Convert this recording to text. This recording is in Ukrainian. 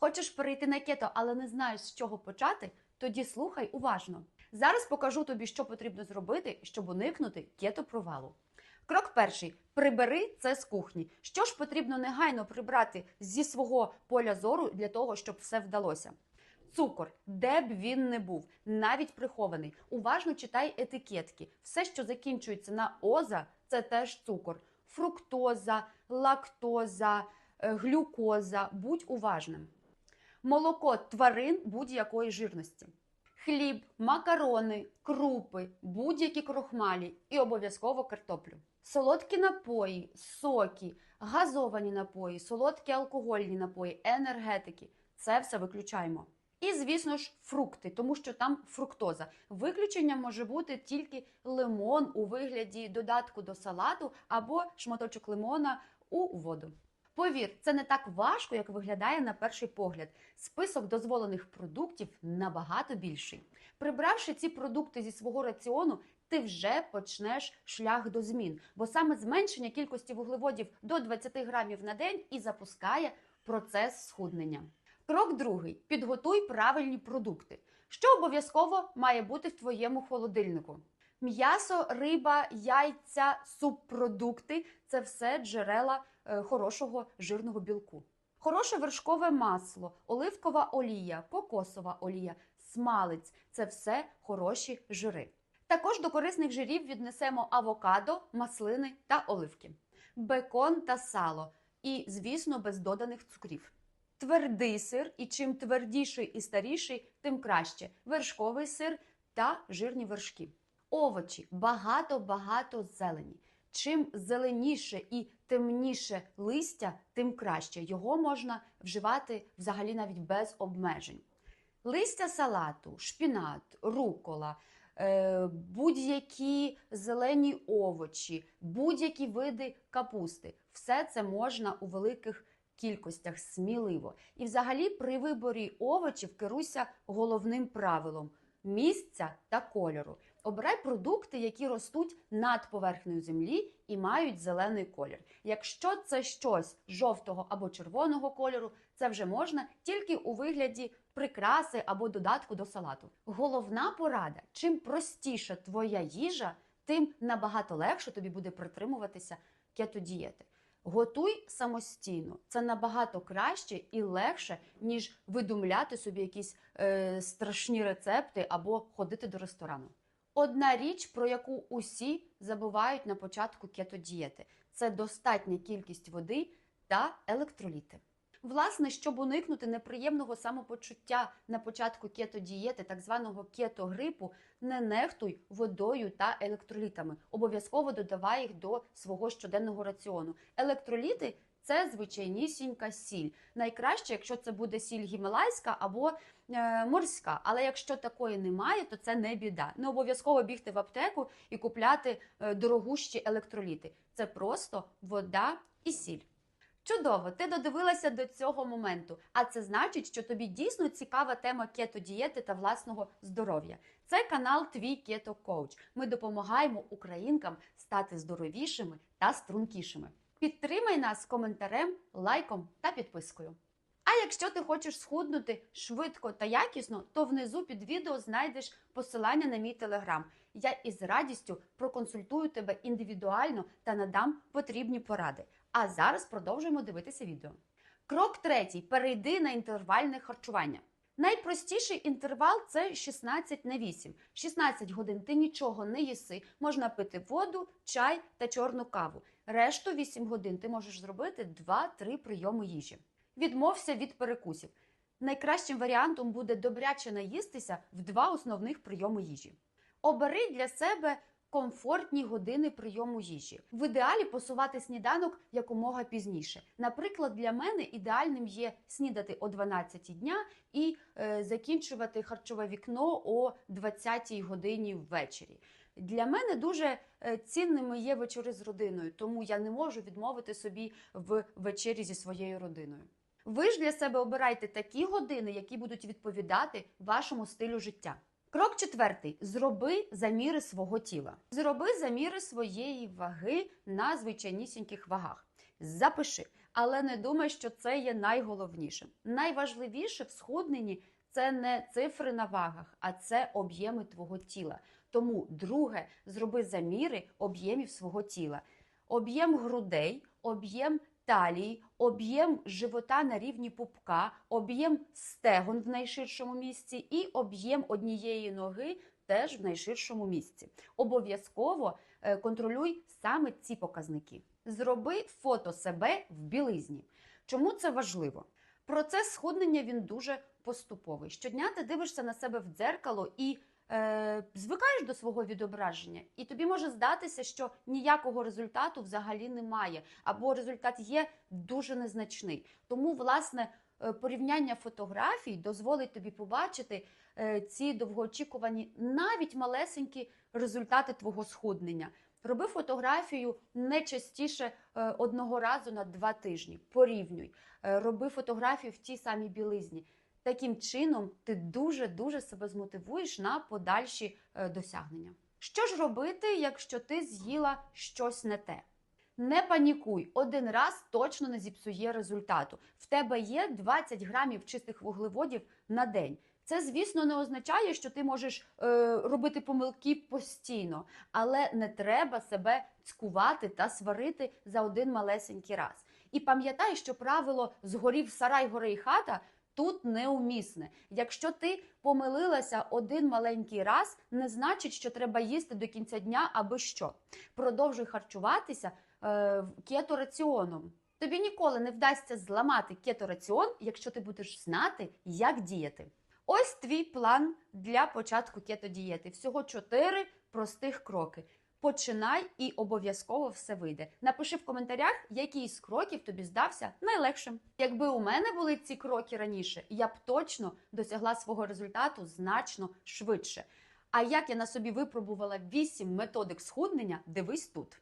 Хочеш перейти на кето, але не знаєш з чого почати? Тоді слухай уважно. Зараз покажу тобі, що потрібно зробити, щоб уникнути кето провалу. Крок перший: прибери це з кухні. Що ж потрібно негайно прибрати зі свого поля зору для того, щоб все вдалося? Цукор, де б він не був, навіть прихований. Уважно читай етикетки. Все, що закінчується на оза, це теж цукор. Фруктоза, лактоза, е, глюкоза. Будь уважним. Молоко тварин будь-якої жирності. Хліб, макарони, крупи, будь-які крохмалі і обов'язково картоплю. Солодкі напої, соки, газовані напої, солодкі алкогольні напої, енергетики це все виключаємо. І, звісно ж, фрукти, тому що там фруктоза. Виключення може бути тільки лимон у вигляді додатку до салату або шматочок лимона у воду. Повір, це не так важко, як виглядає на перший погляд. Список дозволених продуктів набагато більший. Прибравши ці продукти зі свого раціону, ти вже почнеш шлях до змін, бо саме зменшення кількості вуглеводів до 20 грамів на день і запускає процес схуднення. Крок другий: підготуй правильні продукти. Що обов'язково має бути в твоєму холодильнику? М'ясо, риба, яйця, субпродукти це все джерела хорошого жирного білку. Хороше вершкове масло, оливкова олія, кокосова олія, смалець це все хороші жири. Також до корисних жирів віднесемо авокадо, маслини та оливки, бекон та сало, і, звісно, без доданих цукрів. Твердий сир, і чим твердіший і старіший, тим краще. Вершковий сир та жирні вершки. Овочі багато-багато зелені. Чим зеленіше і темніше листя, тим краще. Його можна вживати взагалі навіть без обмежень. Листя салату, шпінат, рукола, е, будь-які зелені овочі, будь-які види капусти. Все це можна у великих кількостях сміливо. І взагалі при виборі овочів керуйся головним правилом місця та кольору. Обирай продукти, які ростуть над поверхнею землі і мають зелений колір. Якщо це щось жовтого або червоного кольору, це вже можна тільки у вигляді прикраси або додатку до салату. Головна порада: чим простіша твоя їжа, тим набагато легше тобі буде притримуватися кетодієти. Готуй самостійно. Це набагато краще і легше, ніж видумляти собі якісь е, страшні рецепти або ходити до ресторану. Одна річ, про яку усі забувають на початку кетодієти, це достатня кількість води та електроліти. Власне, щоб уникнути неприємного самопочуття на початку кетодієти, так званого кетогрипу, не нехтуй водою та електролітами. Обов'язково додавай їх до свого щоденного раціону. Електроліти це звичайнісінька сіль. Найкраще, якщо це буде сіль гімалайська або е, морська. Але якщо такої немає, то це не біда. Не обов'язково бігти в аптеку і купляти е, дорогущі електроліти. Це просто вода і сіль. Чудово, ти додивилася до цього моменту. А це значить, що тобі дійсно цікава тема кетодієти та власного здоров'я. Це канал Твій Кето Коуч. Ми допомагаємо українкам стати здоровішими та стрункішими. Підтримай нас коментарем, лайком та підпискою. А якщо ти хочеш схуднути швидко та якісно, то внизу під відео знайдеш посилання на мій телеграм. Я із радістю проконсультую тебе індивідуально та надам потрібні поради. А зараз продовжуємо дивитися відео. Крок третій: перейди на інтервальне харчування. Найпростіший інтервал це 16 на 8. 16 годин ти нічого не їси, можна пити воду, чай та чорну каву. Решту 8 годин ти можеш зробити 2-3 прийоми їжі. Відмовся від перекусів. Найкращим варіантом буде добряче наїстися в два основних прийоми їжі. Обери для себе комфортні години прийому їжі. В ідеалі посувати сніданок якомога пізніше. Наприклад, для мене ідеальним є снідати о 12 дня і е, закінчувати харчове вікно о 20 годині ввечері. Для мене дуже е, цінними є вечори з родиною, тому я не можу відмовити собі в вечері зі своєю родиною. Ви ж для себе обирайте такі години, які будуть відповідати вашому стилю життя. Крок четвертий: зроби заміри свого тіла. Зроби заміри своєї ваги на звичайнісіньких вагах. Запиши. Але не думай, що це є найголовнішим. Найважливіше в схудненні це не цифри на вагах, а це об'єми твого тіла. Тому, друге, зроби заміри об'ємів свого тіла. Об'єм грудей, об'єм талії, об'єм живота на рівні пупка, об'єм стегон в найширшому місці і об'єм однієї ноги теж в найширшому місці. Обов'язково е, контролюй саме ці показники. Зроби фото себе в білизні. Чому це важливо? Процес схуднення він дуже поступовий. Щодня ти дивишся на себе в дзеркало і е, звикаєш до свого відображення, і тобі може здатися, що ніякого результату взагалі немає, або результат є дуже незначний. Тому, власне, е, порівняння фотографій дозволить тобі побачити е, ці довгоочікувані, навіть малесенькі результати твого схуднення. Роби фотографію не частіше е, одного разу на два тижні. Порівнюй, Е, роби фотографію в тій самій білизні. Таким чином, ти дуже дуже себе змотивуєш на подальші е, досягнення. Що ж робити, якщо ти з'їла щось не те? Не панікуй, один раз точно не зіпсує результату. В тебе є 20 грамів чистих вуглеводів на день. Це, звісно, не означає, що ти можеш е, робити помилки постійно, але не треба себе цькувати та сварити за один малесенький раз. І пам'ятай, що правило згорів сарай, гори і хата тут неумісне. Якщо ти помилилася один маленький раз, не значить, що треба їсти до кінця дня аби що. Продовжуй харчуватися е, кетораціоном. Тобі ніколи не вдасться зламати кетораціон, якщо ти будеш знати, як діяти. Ось твій план для початку кетодієти. Всього чотири простих кроки. Починай і обов'язково все вийде. Напиши в коментарях, який з кроків тобі здався найлегшим. Якби у мене були ці кроки раніше, я б точно досягла свого результату значно швидше. А як я на собі випробувала 8 методик схуднення, дивись тут.